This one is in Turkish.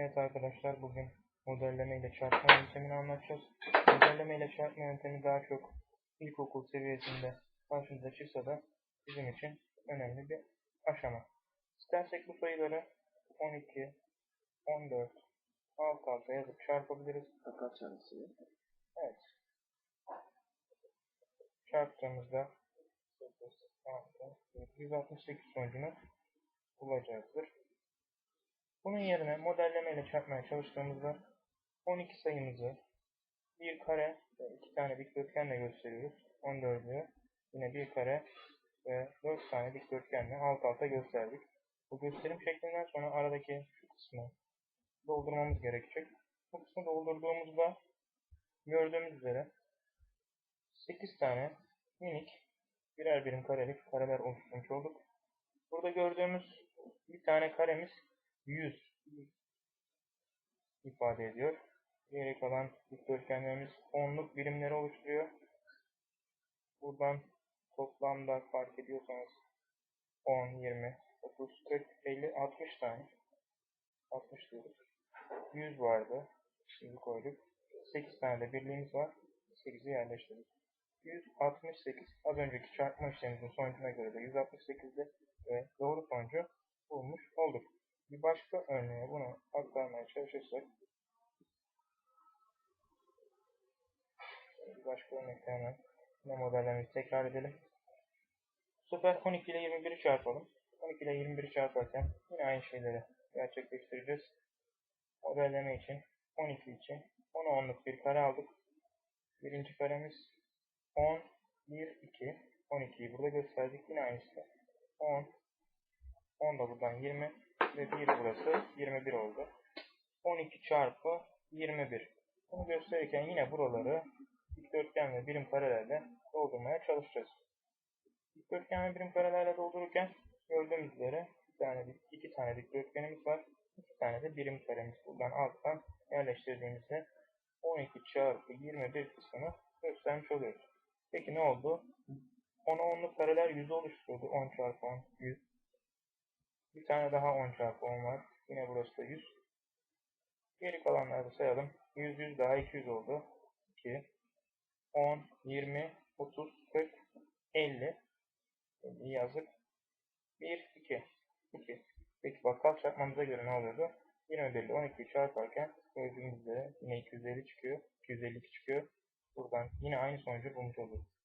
Evet arkadaşlar bugün modelleme ile çarpma yöntemini anlatacağız. Modelleme ile çarpma yöntemi daha çok ilkokul seviyesinde karşımıza çıksa da bizim için önemli bir aşama. İstersek bu sayıları 12, 14, alt alta yazıp çarpabiliriz. Kaç tanesi? Evet. Çarptığımızda 8, 6, 168 sonucunu bulacağızdır. Bunun yerine modelleme ile çarpmaya çalıştığımızda 12 sayımızı bir kare ve iki tane dikdörtgenle gösteriyoruz. 14'ü yine bir kare ve 4 tane dikdörtgenle alt alta gösterdik. Bu gösterim şeklinden sonra aradaki şu kısmı doldurmamız gerekecek. Bu kısmı doldurduğumuzda gördüğümüz üzere 8 tane minik birer birim karelik kareler oluşturmuş olduk. Burada gördüğümüz bir tane karemiz 100 ifade ediyor. Geri kalan dikdörtgenlerimiz onluk birimleri oluşturuyor. Buradan toplamda fark ediyorsanız 10, 20, 30, 40, 50, 60 tane 60 diyoruz. 100 vardı. Şimdi koyduk. 8 tane de birliğimiz var. 8'i yerleştirdik. 168 az önceki çarpma işlemimizin sonucuna göre de 168'de ve doğru sonucu bulmuş olduk. Bir başka örneğe bunu aktarmaya çalışırsak bir başka örnekte hemen yine modellerimizi tekrar edelim. Bu sefer 12 ile 21'i çarpalım. 12 ile 21'i çarparken yine aynı şeyleri gerçekleştireceğiz. Modelleme için 12 için 10 onluk bir kare aldık. Birinci karemiz 10, 1, 2. 12'yi burada gösterdik. Yine aynısı. 10, 10 da buradan 20 ve 1 burası 21 oldu. 12 çarpı 21. Bunu gösterirken yine buraları dikdörtgen ve birim karelerle doldurmaya çalışacağız. Dikdörtgen ve birim karelerle doldururken gördüğümüz üzere bir tane, iki tane dikdörtgenimiz var. iki tane de birim karemiz. Buradan alttan yerleştirdiğimizde 12 çarpı 21 kısmını göstermiş oluyoruz. Peki ne oldu? 10'a 10'luk kareler 100 oluşturdu. 10 çarpı 10 100. Tane daha 10 çarpı 10 var. Yine burası da 100. Geri kalanları sayalım. 100, 100 daha 200 oldu. 2, 10, 20, 30, 40, 50. 50 yazdık. 1, 2, 2. Peki bakkal çarpmamıza göre ne oluyordu? 21 ile 12'yi çarparken gördüğünüz üzere yine 250 çıkıyor. 252 çıkıyor. Buradan yine aynı sonucu bulmuş için